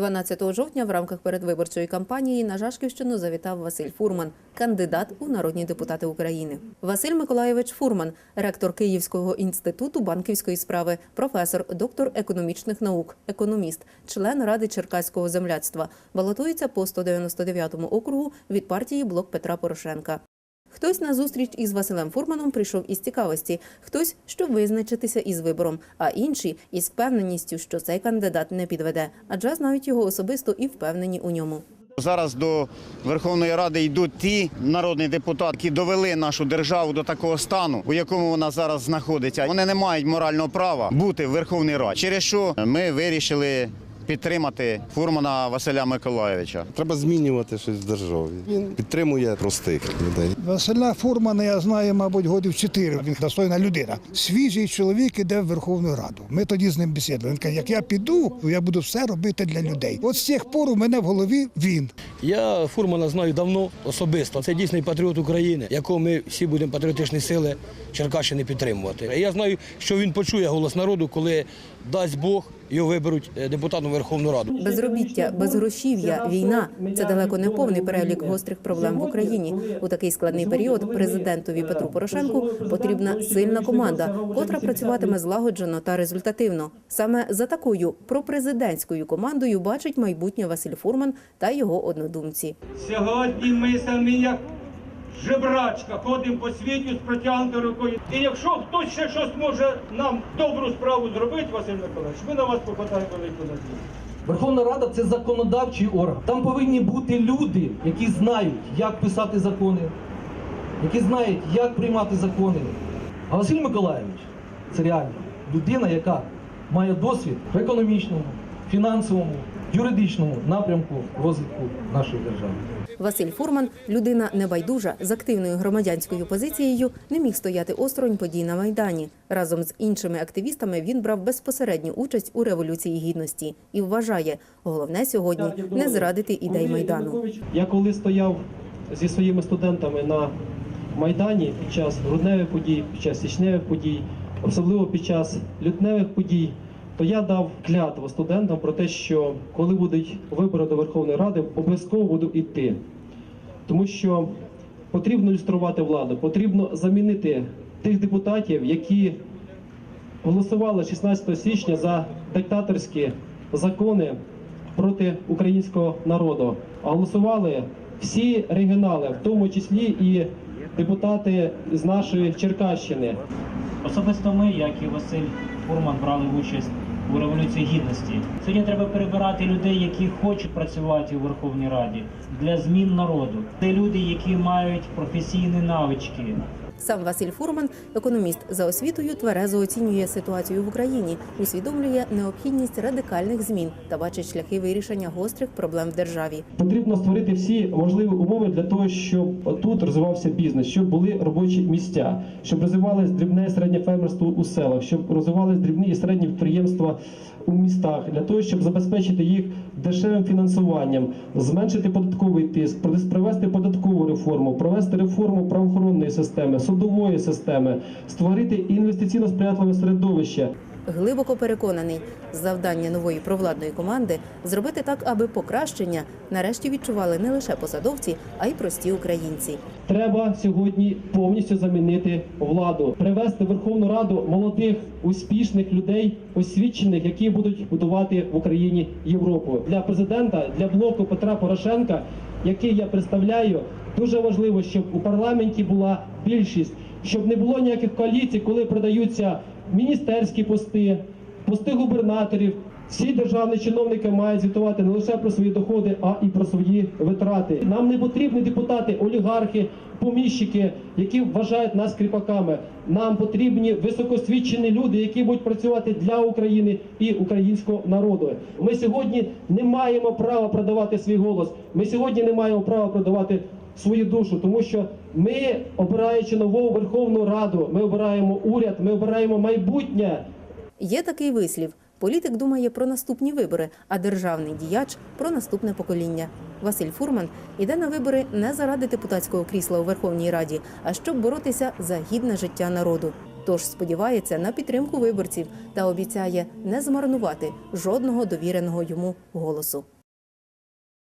12 жовтня в рамках передвиборчої кампанії на Жашківщину завітав Василь Фурман, кандидат у народні депутати України. Василь Миколайович Фурман, ректор Київського інституту банківської справи, професор, доктор економічних наук, економіст, член ради Черкаського земляцтва, балотується по 199-му округу від партії Блок Петра Порошенка. Хтось на зустріч із Василем Фурманом прийшов із цікавості, хтось, щоб визначитися із вибором, а інші із впевненістю, що цей кандидат не підведе, адже знають його особисто і впевнені у ньому. Зараз до Верховної Ради йдуть ті народні депутати, які довели нашу державу до такого стану, у якому вона зараз знаходиться. Вони не мають морального права бути в Верховній Раді. Через що ми вирішили підтримати фурмана Василя Миколаєвича. Треба змінювати щось в державі. Він підтримує простих людей. Василя Фурмана я знаю, мабуть, годів чотири. Він достойна людина. Свіжий чоловік іде в Верховну Раду. Ми тоді з ним бесідували. Він каже, як я піду, то я буду все робити для людей. От з тих пор у мене в голові він. Я Фурмана знаю давно особисто. Це дійсний патріот України, якого ми всі будемо патріотичні сили Черкащини підтримувати. Я знаю, що він почує голос народу, коли дасть Бог його виберуть е, депутатом Верховну Раду. Безробіття, безгрошів'я, війна це далеко не повний перелік гострих проблем в Україні. У такий складний період президентові Петру Порошенку потрібна сильна команда, котра працюватиме злагоджено та результативно. Саме за такою пропрезидентською командою бачить майбутнє Василь Фурман та його однодумці. Сьогодні ми самі як жебрачка ходимо по світі з протягнутою рукою. І якщо хтось ще щось може нам добру справу зробити, Василь Миколаївич, ми на вас покладаємо велику надію. Верховна Рада це законодавчий орган. Там повинні бути люди, які знають, як писати закони, які знають, як приймати закони. А Василь Миколаївич це реально людина, яка має досвід в економічному, фінансовому, юридичному напрямку розвитку нашої держави. Василь Фурман, людина небайдужа з активною громадянською позицією, не міг стояти осторонь подій на майдані. Разом з іншими активістами він брав безпосередню участь у революції гідності і вважає, головне сьогодні не зрадити ідей майдану. Я коли стояв зі своїми студентами на Майдані під час грудневих подій, під час січневих подій, особливо під час лютневих подій, то я дав клятву студентам про те, що коли будуть вибори до Верховної Ради, обов'язково буду йти. Тому що потрібно люструвати владу, потрібно замінити тих депутатів, які голосували 16 січня за диктаторські закони проти українського народу. А голосували всі регіонали, в тому числі і депутати з нашої Черкащини. Особисто ми, як і Василь Фурман, брали участь у революції гідності. Сьогодні треба перебирати людей, які хочуть працювати у Верховній Раді для змін народу. Це люди, які мають професійні навички, Сам Василь Фурман, економіст за освітою, тверезо оцінює ситуацію в Україні, усвідомлює необхідність радикальних змін та бачить шляхи вирішення гострих проблем в державі. Потрібно створити всі можливі умови для того, щоб тут розвивався бізнес, щоб були робочі місця, щоб розвивалось дрібне і середнє фермерство у селах, щоб розвивались дрібні і середні підприємства у містах, для того, щоб забезпечити їх дешевим фінансуванням, зменшити податковий тиск, провести податкову реформу, провести реформу правоохоронної системи, судової системи, створити інвестиційно сприятливе середовище. Глибоко переконаний, завдання нової провладної команди зробити так, аби покращення нарешті відчували не лише посадовці, а й прості українці. Треба сьогодні повністю замінити владу, привести в Верховну Раду молодих, успішних людей, освічених, які будуть будувати в Україні Європу. Для президента, для блоку Петра Порошенка, який я представляю, дуже важливо, щоб у парламенті була більшість, щоб не було ніяких коаліцій, коли продаються міністерські пости, пости губернаторів. Всі державні чиновники мають звітувати не лише про свої доходи, а і про свої витрати. Нам не потрібні депутати, олігархи, поміщики, які вважають нас кріпаками. Нам потрібні високосвідчені люди, які будуть працювати для України і українського народу. Ми сьогодні не маємо права продавати свій голос. Ми сьогодні не маємо права продавати свою душу, тому що ми, обираючи нову Верховну Раду, ми обираємо уряд, ми обираємо майбутнє. Є такий вислів: політик думає про наступні вибори, а державний діяч про наступне покоління. Василь Фурман іде на вибори не заради депутатського крісла у Верховній Раді, а щоб боротися за гідне життя народу. Тож сподівається на підтримку виборців та обіцяє не змарнувати жодного довіреного йому голосу.